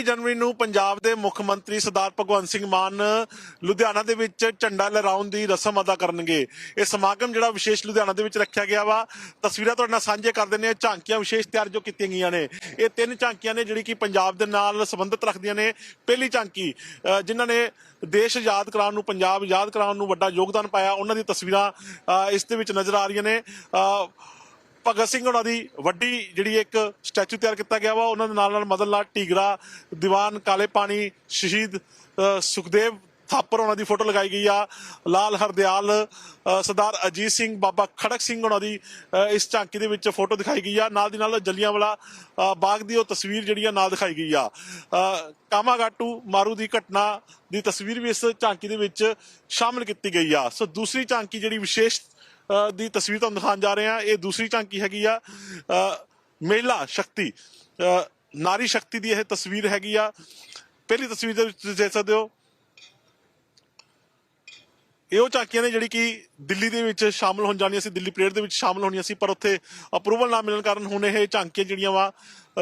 26 ਜਨਵਰੀ ਨੂੰ ਪੰਜਾਬ ਦੇ ਮੁੱਖ ਮੰਤਰੀ ਸਰਦਾਰ ਭਗਵੰਤ ਸਿੰਘ ਮਾਨ ਲੁਧਿਆਣਾ ਦੇ ਵਿੱਚ ਝੰਡਾ ਲਹਿਰਾਉਣ ਦੀ ਰਸਮ ਅਦਾ ਕਰਨਗੇ। ਇਹ ਸਮਾਗਮ ਜਿਹੜਾ ਵਿਸ਼ੇਸ਼ ਲੁਧਿਆਣਾ ਦੇ ਵਿੱਚ ਰੱਖਿਆ ਗਿਆ ਵਾ। ਤਸਵੀਰਾਂ ਤੁਹਾਡੇ ਨਾਲ ਸਾਂਝੇ ਕਰ ਦਿੰਦੇ ਆ ਝਾਂਕੀਆਂ ਵਿਸ਼ੇਸ਼ ਤਿਆਰ ਜੋ ਕੀਤੀਆਂ ਗਈਆਂ ਨੇ। ਇਹ ਤਿੰਨ ਝਾਂਕੀਆਂ ਨੇ ਜਿਹੜੀ ਕਿ ਪੰਜਾਬ ਦੇ ਨਾਲ ਸੰਬੰਧਿਤ ਰੱਖਦੀਆਂ ਨੇ। ਪਹਿਲੀ ਝਾਂਕੀ ਜਿਨ੍ਹਾਂ ਨੇ ਦੇਸ਼ ਆਜ਼ਾਦ ਕਰਾਉਣ ਨੂੰ, ਪੰਜਾਬ ਆਜ਼ਾਦ ਕਰਾਉਣ ਨੂੰ ਵੱਡਾ ਯੋਗਦਾਨ ਪਾਇਆ, ਉਹਨਾਂ ਦੀ ਤਸਵੀਰਾਂ ਇਸ ਦੇ ਵਿੱਚ ਨਜ਼ਰ ਆ ਰਹੀਆਂ ਨੇ। ਭਗਤ ਸਿੰਘ ਉਹਨਾਂ ਦੀ ਵੱਡੀ ਜਿਹੜੀ ਇੱਕ ਸਟੈਚੂ ਤਿਆਰ ਕੀਤਾ ਗਿਆ ਵਾ ਉਹਨਾਂ ਦੇ ਨਾਲ ਨਾਲ ਮਦਨ ਲਾਲ ਢੀਗਰਾ ਦੀਵਾਨ ਕਾਲੇ ਪਾਣੀ ਸ਼ਹੀਦ ਸੁਖਦੇਵ ਥਾਪਰ ਉਹਨਾਂ ਦੀ ਫੋਟੋ ਲਗਾਈ ਗਈ ਆ। ਲਾਲ ਹਰਦਿਆਲ ਸਰਦਾਰ ਅਜੀਤ ਸਿੰਘ ਬਾਬਾ ਖੜਕ ਸਿੰਘ ਉਹਨਾਂ ਦੀ ਇਸ ਝਾਂਕੀ ਦੇ ਵਿੱਚ ਫੋਟੋ ਦਿਖਾਈ ਗਈ ਆ। ਨਾਲ ਦੀ ਨਾਲ ਜਲੀਆਂਵਾਲਾ ਬਾਗ ਦੀ ਉਹ ਤਸਵੀਰ ਜਿਹੜੀ ਆ ਨਾਲ ਦਿਖਾਈ ਗਈ ਆ। ਅ, ਕਾਮਾਗਾਟੂ ਮਾਰੂ ਦੀ ਘਟਨਾ ਦੀ ਤਸਵੀਰ ਵੀ ਇਸ ਝਾਂਕੀ ਦੇ ਵਿੱਚ ਸ਼ਾਮਲ ਕੀਤੀ ਗਈ ਆ। ਸੋ ਦੂਸਰੀ ਝਾਂਕੀ ਜਿਹੜੀ ਵਿਸ਼ੇਸ਼ ਦੀ ਤਸਵੀਰ ਤੁਹਾਨੂੰ ਦਿਖਾਉਣ ਜਾ ਰਹੇ ਹਾਂ। ਇਹ ਦੂਸਰੀ ਝਾਂਕੀ ਹੈਗੀ ਆ। ਮਹਿਲਾ ਸ਼ਕਤੀ ਨਾਰੀ ਸ਼ਕਤੀ ਦੀ ਇਹ ਤਸਵੀਰ ਹੈਗੀ ਆ। ਪਹਿਲੀ ਤਸਵੀਰ ਦੇ ਵਿੱਚ ਤੁਸੀਂ ਦੇਖ ਸਕਦੇ ਹੋ। ਇਹ ਉਹ ਝਾਕੀਆਂ ਨੇ ਜਿਹੜੀ ਕਿ ਦਿੱਲੀ ਦੇ ਵਿੱਚ ਸ਼ਾਮਲ ਹੋਣ ਜਾਣੀਆਂ ਸੀ, ਦਿੱਲੀ ਪਰੇਡ ਦੇ ਵਿੱਚ ਸ਼ਾਮਲ ਹੋਣੀਆਂ ਸੀ, ਪਰ ਉੱਥੇ ਅਪਰੂਵਲ ਨਾ ਮਿਲਣ ਕਾਰਨ ਹੁਣ ਇਹ ਝਾਂਕੀਆਂ ਜਿਹੜੀਆਂ ਵਾ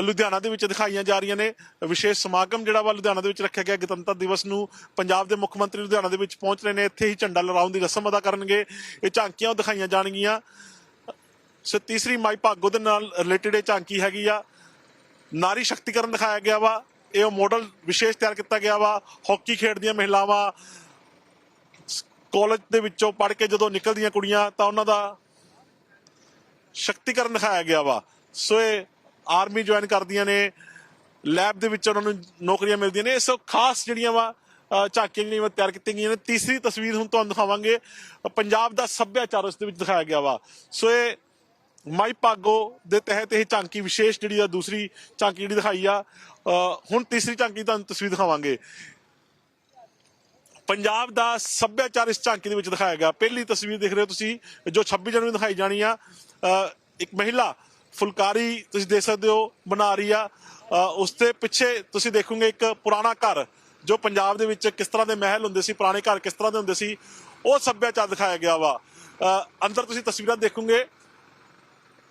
ਲੁਧਿਆਣਾ ਦੇ ਵਿੱਚ ਦਿਖਾਈਆਂ ਜਾ ਰਹੀਆਂ ਨੇ। ਵਿਸ਼ੇਸ਼ ਸਮਾਗਮ ਜਿਹੜਾ ਵਾ ਲੁਧਿਆਣਾ ਦੇ ਵਿੱਚ ਰੱਖਿਆ ਗਿਆ। ਗਣਤੰਤਰ ਦਿਵਸ ਨੂੰ ਪੰਜਾਬ ਦੇ ਮੁੱਖ ਮੰਤਰੀ ਲੁਧਿਆਣਾ ਦੇ ਵਿੱਚ ਪਹੁੰਚ ਰਹੇ ਨੇ। ਇੱਥੇ ਹੀ ਝੰਡਾ ਲਹਿਰਾਉਣ ਦੀ ਰਸਮ ਅਦਾ ਕਰਨਗੇ। ਇਹ ਝਾਂਕੀਆਂ ਉਹ ਦਿਖਾਈਆਂ ਜਾਣਗੀਆਂ। ਸੋ, ਤੀਸਰੀ ਮਾਈ ਭਾਗੋ ਦੇ ਨਾਲ ਰਿਲੇਟਡ ਇਹ ਝਾਂਕੀ ਹੈਗੀ ਆ। ਨਾਰੀ ਸ਼ਕਤੀਕਰਨ ਦਿਖਾਇਆ ਗਿਆ ਵਾ। ਇਹ ਮਾਡਲ ਵਿਸ਼ੇਸ਼ ਤਿਆਰ ਕੀਤਾ ਗਿਆ ਵਾ। ਹਾਕੀ ਖੇਡਦੀਆਂ ਮਹਿਲਾਵਾਂ ਕਾਲਜ ਦੇ ਵਿੱਚੋਂ ਪੜ੍ਹ ਕੇ ਜਦੋਂ ਨਿਕਲਦੀਆਂ ਕੁੜੀਆਂ ਤਾਂ ਉਹਨਾਂ ਦਾ ਸ਼ਕਤੀਕਰਨ ਦਿਖਾਇਆ ਗਿਆ ਵਾ। ਸੋ ਇਹ ਆਰਮੀ ਜੁਆਇਨ ਕਰਦੀਆਂ ਨੇ ਲੈਬ ਦੇ ਵਿੱਚ ਉਹਨਾਂ ਨੂੰ ਨੌਕਰੀਆਂ ਮਿਲਦੀਆਂ ਨੇ। ਸੋ ਖਾਸ ਜਿਹੜੀਆਂ ਵਾ ਅ, ਝਾਕੀਆਂ ਜਿਹੜੀਆਂ ਵਾ ਤਿਆਰ ਕੀਤੀਆਂ ਗਈਆਂ ਨੇ। ਤੀਸਰੀ ਤਸਵੀਰ ਹੁਣ ਤੁਹਾਨੂੰ ਦਿਖਾਵਾਂਗੇ। ਪੰਜਾਬ ਦਾ ਸੱਭਿਆਚਾਰ ਉਸ ਦੇ ਵਿੱਚ ਦਿਖਾਇਆ ਗਿਆ ਵਾ। ਸੋ ਇਹ ਮਾਈ ਭਾਗੋ ਦੇ ਤਹਿਤ ਇਹ ਝਾਂਕੀ ਵਿਸ਼ੇਸ਼ ਜਿਹੜੀ ਆ ਦੂਸਰੀ ਝਾਂਕੀ ਜਿਹੜੀ ਦਿਖਾਈ ਆ। ਹੁਣ ਤੀਸਰੀ ਝਾਂਕੀ ਤੁਹਾਨੂੰ ਤਸਵੀਰ ਦਿਖਾਵਾਂਗੇ। ਪੰਜਾਬ ਦਾ ਸੱਭਿਆਚਾਰ ਇਸ ਝਾਂਕੀ ਦੇ ਵਿੱਚ ਦਿਖਾਇਆ ਗਿਆ। ਪਹਿਲੀ ਤਸਵੀਰ ਦੇਖ ਰਹੇ ਹੋ ਤੁਸੀਂ ਜੋ 26 ਜਨਵਰੀ ਨੂੰ ਦਿਖਾਈ ਜਾਣੀ ਆ। ਇੱਕ ਮਹਿਲਾ ਫੁਲਕਾਰੀ ਤੁਸੀਂ ਦੇਖ ਸਕਦੇ ਹੋ ਬਣਾ ਰਹੀ ਆ। ਅ, ਉਸ ਦੇ ਪਿੱਛੇ ਤੁਸੀਂ ਦੇਖੋਗੇ ਇੱਕ ਪੁਰਾਣਾ ਘਰ ਜੋ ਪੰਜਾਬ ਦੇ ਵਿੱਚ ਕਿਸ ਤਰ੍ਹਾਂ ਦੇ ਮਹਿਲ ਹੁੰਦੇ ਸੀ ਪੁਰਾਣੇ ਘਰ ਕਿਸ ਤਰ੍ਹਾਂ ਦੇ ਹੁੰਦੇ ਸੀ ਉਹ ਸੱਭਿਆਚਾਰ ਦਿਖਾਇਆ ਗਿਆ ਵਾ। ਅੰਦਰ ਤੁਸੀਂ ਤਸਵੀਰਾਂ ਦੇਖੋਗੇ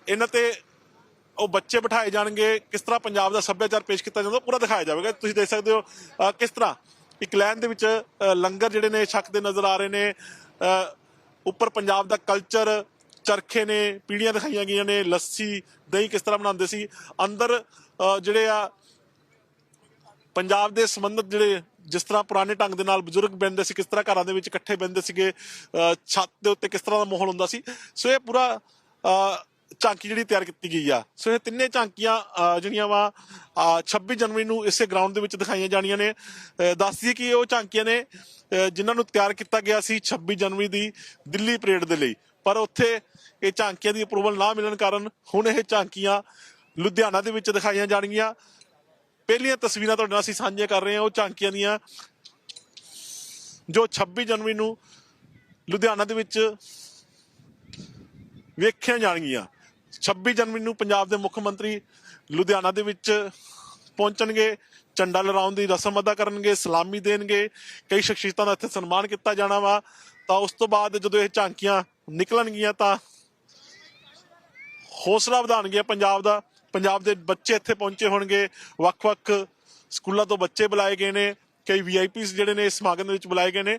ਇਹਨਾਂ ਤੇ ਉਹ ਬੱਚੇ ਬਿਠਾਏ ਜਾਣਗੇ ਕਿਸ ਤਰ੍ਹਾਂ ਪੰਜਾਬ ਦਾ ਸੱਭਿਆਚਾਰ ਪੇਸ਼ ਕੀਤਾ ਜਾਂਦਾ ਪੂਰਾ ਦਿਖਾਇਆ ਜਾਵੇਗਾ। ਤੁਸੀਂ ਦੇਖ ਸਕਦੇ ਹੋ ਕਿਸ ਤਰ੍ਹਾਂ ਇੱਕ ਲਾਈਨ ਦੇ ਵਿੱਚ ਲੰਗਰ ਜਿਹੜੇ ਨੇ ਛਕਦੇ ਨਜ਼ਰ ਆ ਰਹੇ ਨੇ। ਉੱਪਰ ਪੰਜਾਬ ਦਾ ਕਲਚਰ ਚਰਖੇ ਨੇ, ਪੀੜੀਆਂ ਦਿਖਾਈਆਂ ਗਈਆਂ ਨੇ, ਲੱਸੀ, ਦਹੀਂ ਕਿਸ ਤਰ੍ਹਾਂ ਬਣਾਉਂਦੇ ਸੀ। ਅੰਦਰ ਜਿਹੜੇ ਆ, ਪੰਜਾਬ ਦੇ ਸੰਬੰਧਿਤ ਜਿਹੜੇ ਜਿਸ ਤਰ੍ਹਾਂ ਪੁਰਾਣੇ ਢੰਗ ਦੇ ਨਾਲ ਬਜ਼ੁਰਗ ਬੈੰਦੇ ਸੀ, ਕਿਸ ਤਰ੍ਹਾਂ ਘਰਾਂ ਦੇ ਵਿੱਚ ਇਕੱਠੇ ਬੈੰਦੇ ਸੀਗੇ ਛੱਤ ਦੇ ਉੱਤੇ ਕਿਸ ਤਰ੍ਹਾਂ ਦਾ ਮਾਹੌਲ ਹੁੰਦਾ ਸੀ। ਸੋ ਇਹ ਪੂਰਾ ਝਾਂਕੀ ਜਿਹੜੀ ਤਿਆਰ ਕੀਤੀ ਗਈ ਆ। ਸੋ ਇਹ ਤਿੰਨੇ ਝਾਂਕੀਆਂ ਜਿਹੜੀਆਂ ਵਾ ਅਹ 26 ਜਨਵਰੀ ਨੂੰ ਇਸੇ ਗਰਾਊਂਡ ਦੇ ਵਿੱਚ ਦਿਖਾਈਆਂ ਜਾਣੀਆਂ ਨੇ। ਅਹ ਦੱਸ ਦਈਏ ਕਿ ਉਹ ਝਾਂਕੀਆਂ ਨੇ ਜਿਨ੍ਹਾਂ ਨੂੰ ਤਿਆਰ ਕੀਤਾ ਗਿਆ ਸੀ 26 ਜਨਵਰੀ ਦੀ ਦਿੱਲੀ ਪਰੇਡ ਦੇ ਲਈ। ਪਰ ਉੱਥੇ ਇਹ ਝਾਂਕੀਆਂ ਦੀ ਅਪਰੂਵਲ ਨਾ ਮਿਲਣ ਕਾਰਨ ਹੁਣ ਇਹ ਝਾਂਕੀਆਂ ਲੁਧਿਆਣਾ ਦੇ ਵਿੱਚ ਦਿਖਾਈਆਂ ਜਾਣਗੀਆਂ। ਪਹਿਲੀਆਂ ਤਸਵੀਰਾਂ ਤੁਹਾਡੇ ਨਾਲ ਅਸੀਂ ਸਾਂਝੀਆਂ ਕਰ ਰਹੇ ਹਾਂ, ਉਹ ਝਾਂਕੀਆਂ ਦੀਆਂ। ਜੋ 26 ਜਨਵਰੀ ਨੂੰ ਲੁਧਿਆਣਾ ਦੇ ਵਿੱਚ ਵੇਖੀਆਂ ਜਾਣਗੀਆਂ। 26 ਜਨਵਰੀ ਨੂੰ ਪੰਜਾਬ ਦੇ ਮੁੱਖ ਮੰਤਰੀ ਲੁਧਿਆਣਾ ਦੇ ਵਿੱਚ ਪਹੁੰਚਣਗੇ, ਝੰਡਾ ਲਹਿਰਾਉਣ ਦੀ ਰਸਮ ਅਦਾ ਕਰਨਗੇ, ਸਲਾਮੀ ਦੇਣਗੇ। ਕਈ ਸ਼ਖਸੀਅਤਾਂ ਦਾ ਇੱਥੇ ਸਨਮਾਨ ਕੀਤਾ ਜਾਣਾ ਵਾ। ਤਾਂ ਉਸ ਤੋਂ ਬਾਅਦ ਜਦੋਂ ਇਹ ਝਾਂਕੀਆਂ ਨਿਕਲਣਗੀਆਂ ਤਾਂ ਹੌਸਲਾ ਵਧਾਉਣਗੇ ਪੰਜਾਬ ਦਾ। ਪੰਜਾਬ ਦੇ ਬੱਚੇ ਇੱਥੇ ਪਹੁੰਚੇ ਹੋਣਗੇ। ਵੱਖ-ਵੱਖ ਸਕੂਲਾਂ ਤੋਂ ਬੱਚੇ ਬੁਲਾਏ ਗਏ ਨੇ। ਕਈ ਵੀਆਈਪੀਸ ਜਿਹੜੇ ਨੇ ਇਸ ਸਮਾਗਮ ਦੇ ਵਿੱਚ ਬੁਲਾਏ ਗਏ ਨੇ।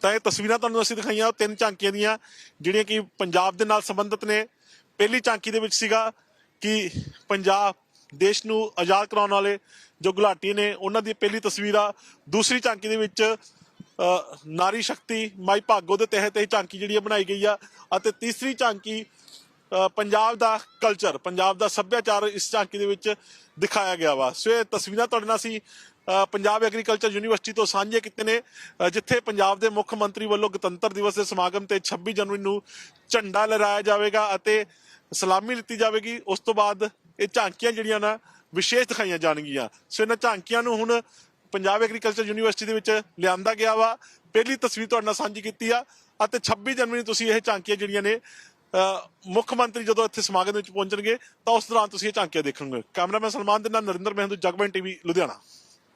ਤਾਂ ਇਹ ਤਸਵੀਰਾਂ ਤੁਹਾਨੂੰ ਅਸੀਂ ਦਿਖਾਈਆਂ ਤਿੰਨ ਝਾਂਕੀਆਂ ਦੀਆਂ, ਜਿਹੜੀਆਂ ਕਿ ਪੰਜਾਬ ਦੇ ਨਾਲ ਸੰਬੰਧਿਤ ਨੇ। ਪਹਿਲੀ ਝਾਂਕੀ ਦੇ ਵਿੱਚ ਸੀਗਾ ਕਿ ਪੰਜਾਬ ਦੇਸ਼ ਨੂੰ ਆਜ਼ਾਦ ਕਰਾਉਣ ਵਾਲੇ ਜੋ ਗੁਲਾਟੀ ਨੇ, ਉਹਨਾਂ ਦੀ ਪਹਿਲੀ ਤਸਵੀਰ ਆ। ਦੂਸਰੀ ਝਾਂਕੀ ਦੇ ਵਿੱਚ ਨਾਰੀ ਸ਼ਕਤੀ, ਮਾਈ ਭਾਗੋ ਦੇ ਤਹਿਤ ਇਹ ਝਾਂਕੀ ਜਿਹੜੀ ਆ ਬਣਾਈ ਗਈ ਆ। ਅਤੇ ਤੀਸਰੀ ਝਾਂਕੀ ਪੰਜਾਬ ਦਾ ਕਲਚਰ ਪੰਜਾਬ ਦਾ ਸੱਭਿਆਚਾਰ ਇਸ ਝਾਂਕੀ ਦੇ ਵਿੱਚ ਦਿਖਾਇਆ ਗਿਆ ਵਾ। ਸੋ ਇਹ ਤਸਵੀਰਾਂ ਤੁਹਾਡੇ ਨਾਲ ਅਸੀਂ ਪੰਜਾਬ ਐਗਰੀਕਲਚਰ ਯੂਨੀਵਰਸਿਟੀ ਤੋਂ ਸਾਂਝੇ ਕੀਤੇ ਨੇ ਜਿੱਥੇ ਪੰਜਾਬ ਦੇ ਮੁੱਖ ਮੰਤਰੀ ਵੱਲੋਂ ਗਣਤੰਤਰ ਦਿਵਸ ਦੇ ਸਮਾਗਮ ਤੇ 26 ਜਨਵਰੀ ਨੂੰ ਝੰਡਾ ਲਹਿਰਾਇਆ ਜਾਵੇਗਾ ਅਤੇ ਸਲਾਮੀ ਲਿੱਤੀ ਜਾਵੇਗੀ। ਉਸ ਤੋਂ ਬਾਅਦ ਇਹ ਝਾਂਕੀਆਂ ਜਿਹੜੀਆਂ ਨਾ, ਵਿਸ਼ੇਸ਼ ਦਿਖਾਈਆਂ ਜਾਣਗੀਆਂ। ਸੋ ਇਹਨਾਂ ਝਾਂਕੀਆਂ ਨੂੰ ਹੁਣ ਪੰਜਾਬ ਐਗਰੀਕਲਚਰ ਯੂਨੀਵਰਸਿਟੀ ਦੇ ਵਿੱਚ ਲਿਆਂਦਾ ਗਿਆ ਵਾ। ਪਹਿਲੀ ਤਸਵੀਰ ਤੁਹਾਡੇ ਨਾਲ ਸਾਂਝੀ ਕੀਤੀ ਆ ਅਤੇ 26 ਜਨਵਰੀ ਨੂੰ ਤੁਸੀਂ ਇਹ ਝਾਂਕੀਆਂ ਜਿਹੜੀਆਂ ਨੇ ਮੁੱਖ ਮੰਤਰੀ ਜਦੋਂ ਇੱਥੇ ਸਮਾਗਮ ਦੇ ਵਿੱਚ ਪਹੁੰਚਣਗੇ ਤਾਂ ਉਸ ਦੌਰਾਨ ਤੁਸੀਂ ਇਹ ਝਾਂਕੀਆਂ ਦੇਖੋਗੇ ਕੈਮਰਾਮੈਨ ਸਲਮਾਨ ਦੇ ਨਾਲ ਨਰਿੰਦਰ ਮਹਿੰਦੂ, ਜਗਮਨ ਟੀਵੀ, ਲੁਧਿਆਣਾ।